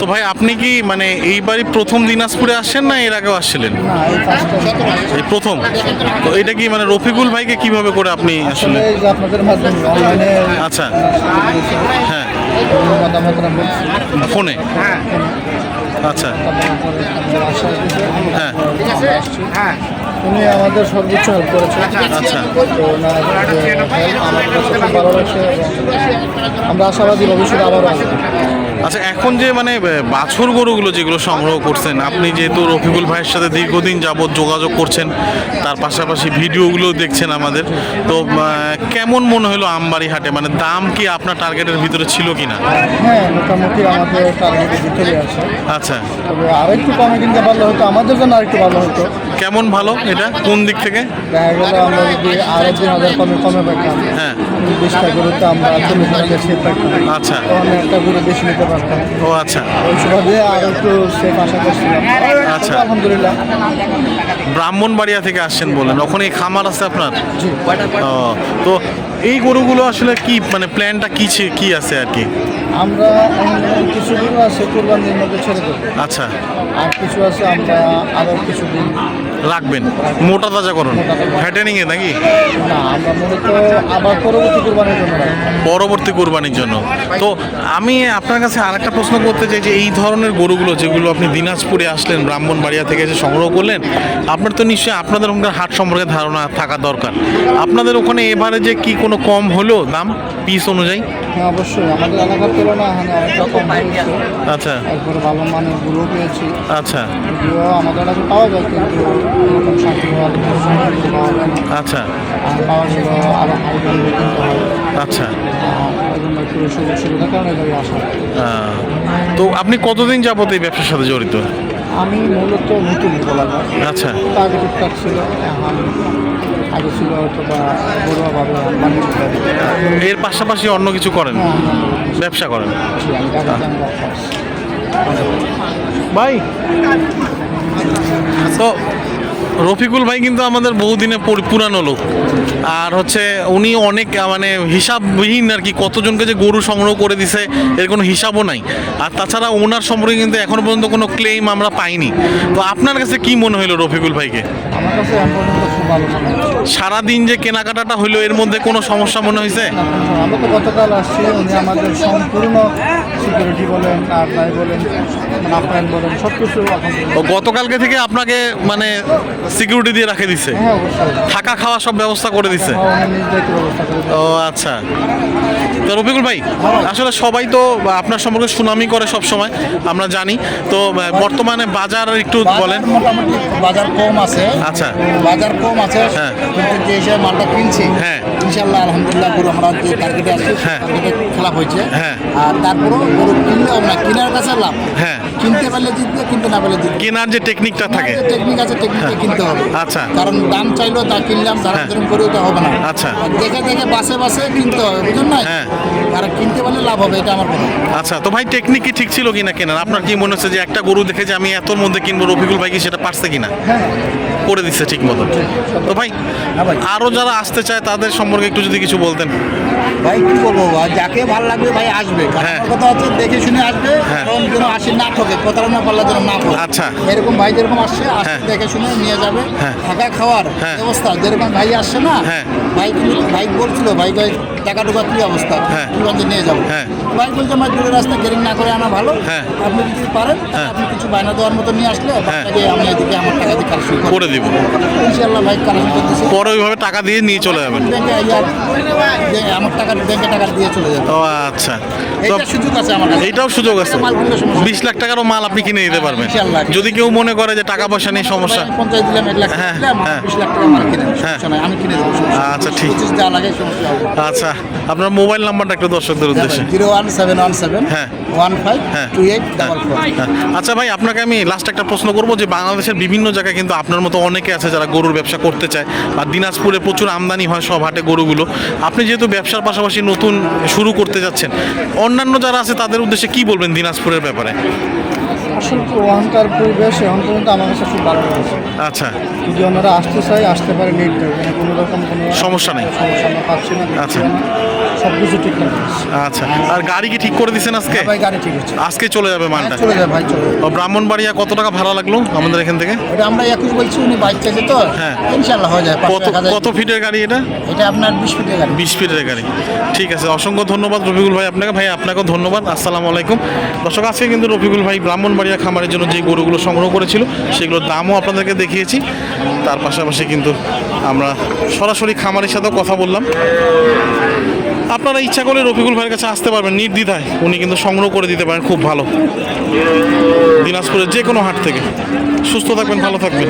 তো ভাই আপনি কি মানে এইবারই প্রথম দিনাজপুরে আসছেন না এর আগেও আসছিলেন? এই প্রথম? তো এটা কি মানে রফিকুল ভাইকে কীভাবে করে আপনি আসলে? আচ্ছা। হ্যাঁ। ফোনে? আচ্ছা। হ্যাঁ। হ্যাঁ উনি আমাদের সর্বোচ্চ হেল্প করেছে আচ্ছা। তো আমাদের ভালো লাগছে। আমরা আশাবাদী ভবিষ্যতে আবারও আসব। আচ্ছা এখন যে মানে বাছুর গরুগুলো যেগুলো সংগ্রহ করছেন আপনি যেহেতু রফিকুল ভাইয়ের সাথে দীর্ঘদিন যাবৎ যোগাযোগ করছেন তার পাশাপাশি ভিডিওগুলো দেখছেন আমাদের তো কেমন মনে হলো আমবাড়ি হাটে? মানে দাম কি আপনার টার্গেটের ভিতরে ছিল কি না হ্যাঁ মোটামুটি আমাদের টার্গেটের ভিতরে আছে। আচ্ছা। তবে আরেকটু কমে কিনতে পারলে হতো আমাদের জন্য আরেকটু ভালো হতো। কেমন ভালো এটা? কোন দিক থেকে? দেখা গেল আমরা যদি আরও দুই হাজার কমে কমে পাইতাম হ্যাঁ। বিশটা আমরা চল্লিশ হাজার সেট পাইতাম আচ্ছা। তখন একটা গরু বেশি নিতে পারতাম ও আচ্ছা। ওই সুবাদে আরও একটু সেফ আশা করছিলাম আচ্ছা। আলহামদুলিল্লাহ ব্রাহ্মণবাড়িয়া থেকে আসছেন বললেন। ওখানে এই খামার আছে আপনার? তো এই গরুগুলো আসলে কি মানে প্ল্যানটা কি কি আছে আর কি? আমরা কিছু গরু আছে কোরবানির মধ্যে ছেড়ে দেবো। আচ্ছা। আর কিছু আছে আমরা আরও কিছুদিন রাখবেন। মোটা তাজা করুন। ফ্যাটেনিং এ নাকি? না আমরা মূলত আবার পরবর্তী কোরবানির জন্য পরবর্তী কোরবানির জন্য। তো আমি আপনার কাছে আরেকটা প্রশ্ন করতে চাই যে এই ধরনের গরুগুলো যেগুলো আপনি দিনাজপুরে আসলেন ব্রাহ্মণবাড়িয়া থেকে এসে সংগ্রহ করলেন আপনার তো নিশ্চয়ই আপনাদের ওখানকার হাট সম্পর্কে ধারণা থাকা দরকার। আপনাদের ওখানে এবারে যে কি কোনো কম হলো দাম পিস অনুযায়ী? হ্যাঁ অবশ্যই। আমাদের এলাকার তুলনায় এখানে অনেকটা কম আচ্ছা। একবারে ভালো মানের গরু পেয়েছি। আচ্ছা। যদিও আমাদের এলাকায় পাওয়া যায় কিন্তু এরকম শান্তি পাওয়া যায় না আচ্ছা। আর পাওয়া গেল আরও হাই দামে কিনতে হয় আচ্ছা। সুযোগ কারণে আসা তো আপনি কতদিন যাবত এই ব্যবসার সাথে জড়িত? আমি মূলত নতুন আচ্ছা। আগে টুকটাক ছিল এখন আগে ছিল হয়তো বা ঘরোয়াভাবে এর পাশাপাশি অন্য কিছু করেন? হ্যাঁ, ব্যবসা করেন? ভাই তো রফিকুল ভাই কিন্তু আমাদের বহুদিনে পরি- পুরানো লোক। আর হচ্ছে উনি অনেক মানে হিসাববিহীন আর কি কতজনকে যে গরু সংগ্রহ করে দিছে এর কোনো হিসাবও নাই। আর তাছাড়া ওনার সম্পর্কে কিন্তু এখনও পর্যন্ত কোনো ক্লেম আমরা পাইনি। তো আপনার কাছে কি মনে হলো রফিকুল ভাইকে? সারাদিন যে কেনাকাটাটা হলো এর মধ্যে কোনো সমস্যা মনে হয়েছে আমরা তো গতকাল আসছি উনি আমাদের সম্পূর্ণ সিকিউরিটি বলেন আর তাই বলেন মানে আপ্যায়ন বলেন সব কিছু গতকালকে থেকে আপনাকে মানে সিকিউরিটি দিয়ে রাখে দিছে? হ্যাঁ অবশ্যই। থাকা খাওয়া সব ব্যবস্থা করে দিছে? হ্যাঁ, ব্যবস্থা করে দেন। ও আচ্ছা। তো রফিকুল ভাই আসলে সবাই তো আপনার সম্পর্কে সুনামি করে সব সময় আমরা জানি। তো বর্তমানে বাজার একটু বলেন। বাজার মোটামুটি বাজার কম আছে। আচ্ছা। বাজার কম আছে হ্যাঁ। কিন্তু যে হিসেবে মালটা কিনছি হ্যাঁ। ইনশাল্লাহ আলহামদুলিল্লাহ গরু আমরা যে টার্গেটে হ্যাঁ। টার্গেটে খেলা হয়েছে হ্যাঁ। আর তারপরেও গরু কিনলে আমরা কেনার কাছে লাভ হ্যাঁ কিনতে পারলে জিতবে কিনতে না পারলে জিতবে। কেনার যে টেকনিকটা থাকে। টেকনিক আছে টেকনিকে কিনতে হবে। আচ্ছা। কারণ দাম চাইলেও তা কিনলাম হ্যাঁ। যেরকম করে ওটা হবে না। আচ্ছা। দেখে দেখে বাসে বাসে কিনতে হবে বুঝুন না? হ্যাঁ। আর কিনতে পারলে লাভ হবে এটা আমার কথা। আচ্ছা তো ভাই টেকনিক কি ঠিক ছিল কিনা কেনার? আপনার কি মনে হচ্ছে যে একটা গরু দেখে যে আমি এতর মধ্যে কিনবো রফিকুল ভাই কি সেটা পারছে কিনা? হ্যাঁ। করে দিচ্ছে ঠিক মতো। তো ভাই হ্যাঁ ভাই। আরও যারা আসতে চায় তাদের সম্পর্কে একটু যদি কিছু বলতেন। ভাই কি বলব ভাই, যাকে ভালো লাগবে ভাই আসবে কারণ হ্যাঁ। কথা হচ্ছে দেখে শুনে আসবে হ্যাঁ। কারণ যেন আসি না ঠকে প্রতারণা পাল্লা যেন না পড়ে আচ্ছা। এরকম ভাই যেরকম আসছে আসছে হ্যাঁ। দেখে শুনে নিয়ে যাবে। থাকা খাওয়ার। ব্যবস্থা যেরকম ভাই আসছে না। ভাই ভাই বলছিল ভাই ভাই টাকা টুকা কি অবস্থা। কীভাবে নিয়ে যাব। ভাই বলছে আমার দূরের রাস্তা গেরিং না করে আনা ভালো। আপনি যদি পারেন। আপনি কিছু বায়না দেওয়ার মতো নিয়ে আসলে। আপনাকে আমি এদিকে আমার টাকা দিয়ে কালেকশন করে দিব ইনশাল্লাহ ভাই কালেকশন করতেছি পরে ওইভাবে টাকা দিয়ে নিয়ে চলে যাবেন আমার টাকা ব্যাংকে টাকা দিয়ে চলে যাবে ও আচ্ছা তো সুযোগ আছে আমার কাছে এইটাও সুযোগ আছে মাল কিনলে সমস্যা বিশ লাখ টাকারও মাল আপনি কিনে পারবেন যদি কেউ মনে করে যে টাকা পয়সা নেই সমস্যা পঞ্চায়েত দিলাম এক লাখ হ্যাঁ, হ্যাঁ। বিশ লাখ টাকা মাল কিনে হ্যাঁ। সমস্যা নাই আমি কিনে দেবো আচ্ছা, ঠিক। পঁচিশ যা লাগে সমস্যা আচ্ছা আপনার মোবাইল নাম্বারটা একটু দর্শকদের উদ্দেশ্যে zero one seven one seven হ্যাঁ। One five. Two eight double four. আচ্ছা ভাই আপনাকে আমি লাস্ট একটা প্রশ্ন করব যে বাংলাদেশের বিভিন্ন জায়গায় কিন্তু আপনার মতো অনেকে আছে যারা গরুর ব্যবসা করতে চায় আর দিনাজপুরে প্রচুর আমদানি হয় সব হাটে গরুগুলো আপনি যেহেতু ব্যবসার পাশাপাশি নতুন শুরু করতে যাচ্ছেন। অন্যান্য যারা আছে তাদের উদ্দেশ্যে কি বলবেন দিনাজপুরের ব্যাপারে? আসলে ওখানকার পরিবেশ এখন পর্যন্ত আমার কাছে খুব ভালো লেগেছে। আচ্ছা। যদি ওনারা আসতে চাই আসতে পারে নেট এখানে কোনো রকম কোনো সমস্যা নেই। সমস্যা আমরা পাচ্ছি না আচ্ছা। সব কিছু ঠিক আচ্ছা। আর গাড়ি কি ঠিক করে দিচ্ছেন আজকে? ভাই গাড়ি ঠিক আছে। আজকে চলে যাবে মালটা? চলে যায় ভাই চলে যাবে। ব্রাহ্মণবাড়িয়া কত টাকা ভাড়া লাগল আমাদের এখান থেকে? এটা আমরা একুশ বলছি উনি বাইক চাইছে তো। হ্যাঁ। ইনশাল্লাহ হয়ে যায় কত কত ফিটের গাড়ি এটা? এটা আপনার বিশ ফিটের গাড়ি। বিশ ফিটের গাড়ি। ঠিক আছে অসংখ্য ধন্যবাদ রফিকুল ভাই আপনাকে। ভাই আপনাকেও ধন্যবাদ। আসসালামু আলাইকুম। দর্শক আজকে কিন্তু রফিকুল ভাই ব্রাহ্মণবাড়িয়া খামারের জন্য যে গরুগুলো সংগ্রহ করেছিল, সেগুলোর দামও আপনাদেরকে দেখিয়েছি। তার পাশাপাশি কিন্তু আমরা সরাসরি খামারের সাথেও কথা বললাম। আপনারা ইচ্ছা করলে রফিকুল ভাইয়ের কাছে আসতে পারবেন, নির্দ্বিধায়। উনি কিন্তু সংগ্রহ করে দিতে পারেন, খুব ভালো। দিনাজপুরের যে কোনো হাট থেকে। সুস্থ থাকবেন, ভালো থাকবেন।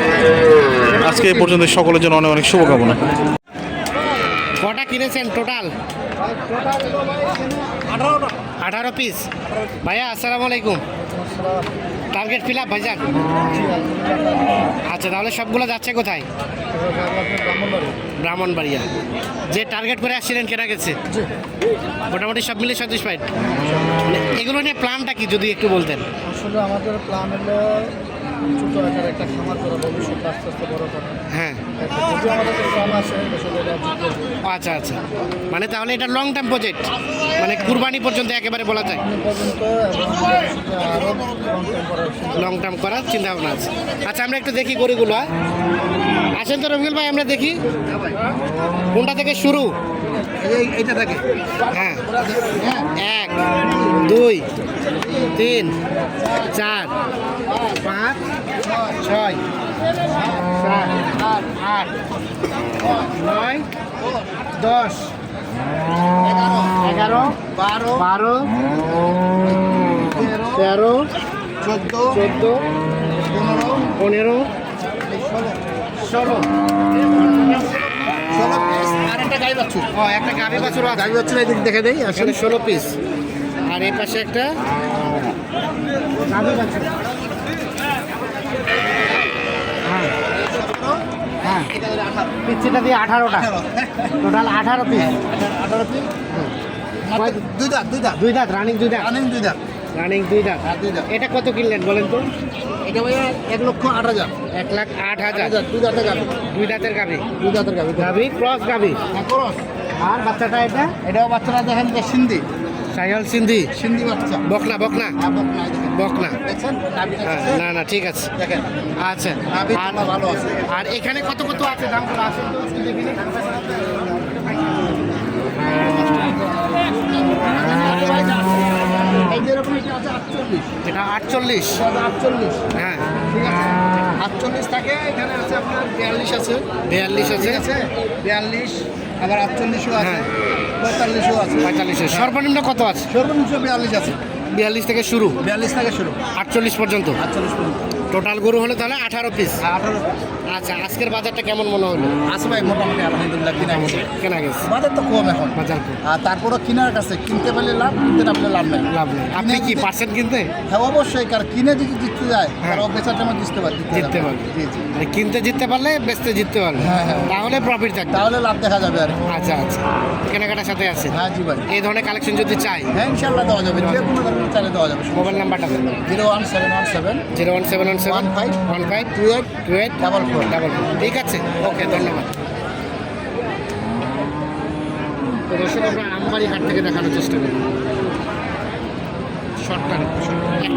আজকে এ পর্যন্ত সকলের জন্য অনেক অনেক শুভকামনা। কটা কিনেছেন টোটাল? আঠারো পিস। ভাইয়া, আসসালামু আলাইকুম। টার্গেট ফিল আপ, ভাইজান? আচ্ছা তাহলে সবগুলো যাচ্ছে কোথায়? ব্রাহ্মণবাড়িয়া। যে টার্গেট করে আসছিলেন, কেনা গেছে? মোটামুটি সব মিলে স্যাটিসফাইড এগুলো নিয়ে প্ল্যানটা কি, যদি একটু বলতেন? আসলে আমাদের প্ল্যান হলো ছোট আকারে একটা খামার করা ভবিষ্যৎ আস্তে আস্তে বড় করা। হ্যাঁ। যদি আমাদের আছে। আচ্ছা আচ্ছা। মানে তাহলে এটা লং টার্ম প্রজেক্ট মানে কুরবানি পর্যন্ত একেবারে বলা যায়? ভবিষ্যতে লং টার্ম করার চিন্তা ভাবনা আছে। আচ্ছা আমরা একটু দেখি গরুগুলো হ্যাঁ? আসেন তো রবিউল ভাই আমরা দেখি। কোনটা থেকে শুরু? এইটা থাকে হ্যাঁ। এক দুই তিন চার পাঁচ ছয় সাত আট নয় দশ এগারো বারো বারো তেরো চোদ্দ চোদ্দ পনেরো পনেরো ষোলো। গাই বাচ্চু ও একটা গাভি বাছুর আছে। গাই বাচ্চুর এদিক দেখে দেই আসলে ষোলো পিস আর এই পাশে একটা গাভি বাছুর। হ্যাঁ। হ্যাঁ। পিচ্ছিটা দিয়ে আঠারোটা। টোটাল আঠারো পিস আঠারো পিস দুই দাঁত দুই দাঁত। দুই দাঁত রানিং দুই দাঁত। রানিং দুই দাঁত। রানিং দুই দাঁত এটা কত কিনলেন বলেন তো? এটা ভাইয়া এক লক্ষ আট হাজার। এক লাখ আট হাজার। দুই দাঁতের গাবি দুই দাঁতের গাভি? দুই দাঁতের গাবি গাভি ক্রস গাভি? করস আর বাচ্চাটা এটা? এটাও বাচ্চারা দেখেন যে সিন্ধি। সাইহল সিন্ধি? সিন্ধি বাচ্চা। বকনা বকনা? হ্যাঁ, বকনা, হ্যাঁ? না না ঠিক আছে। দেখেন। আচ্ছা। ভালো আছে। আর এখানে কত কত আছে? দামগুলো আছে তো একটু দেখি নি। এই যেরকম এটা আছে আটচল্লিশ এটা আটচল্লিশ। আটচল্লিশ। হ্যাঁ। ঠিক আছে। আটচল্লিশ থাকে এখানে আছে আপনার বিয়াল্লিশ আছে। বিয়াল্লিশ আছে? বিয়াল্লিশ আবার আটচল্লিশও আছে হ্যাঁ। পঁয়তাল্লিশও আছে। পঁয়তাল্লিশে সর্বনিম্ন কত আছে? সর্বনিম্ন বিয়াল্লিশ আছে। বিয়াল্লিশ থেকে শুরু? বিয়াল্লিশ থেকে শুরু। আটচল্লিশ পর্যন্ত? আটচল্লিশ পর্যন্ত। টোটাল গরু হলে তাহলে আঠারো পিস আঠারো আচ্ছা আজকের বাজারটা কেমন মনে হলো? আছে ভাই মোটামুটি আলহামদুলিল্লাহ কিনা গেছে। কেনা গেছে। বাজার তো কম এখন। বাজার। আর তারপরও কিনার কাছে কিনতে পারলে লাভ কিনতে না লাভ নেই। লাভ নেই। আপনি কি পার্সেন্ট কিনতে? হ্যাঁ অবশ্যই কার কিনে যদি জিততে যায় হ্যাঁ। তার বেচার টাইমে জিততে পারে জিততে পারবে। জি জি। মানে কিনতে জিততে পারলে বেচতে জিততে পারবে। হ্যাঁ, হ্যাঁ। তাহলে প্রফিট থাকবে। তাহলে লাভ দেখা যাবে আর আচ্ছা আচ্ছা। কেনাকাটার সাথে আছে। হ্যাঁ জি ভাই। এই ধরনের কালেকশন যদি চাই। হ্যাঁ ইনশাল্লাহ দেওয়া যাবে। যে কোনো ধরনের দেওয়া যাবে মোবাইল নাম্বারটা zero one seven one seven zero one seven one seven one five one five two eight two eight double four. Double ঠিক আছে ওকে ধন্যবাদ। তো দর্শক আমরা আমবাড়ি হাট থেকে দেখানোর চেষ্টা করি শর্টটা একটা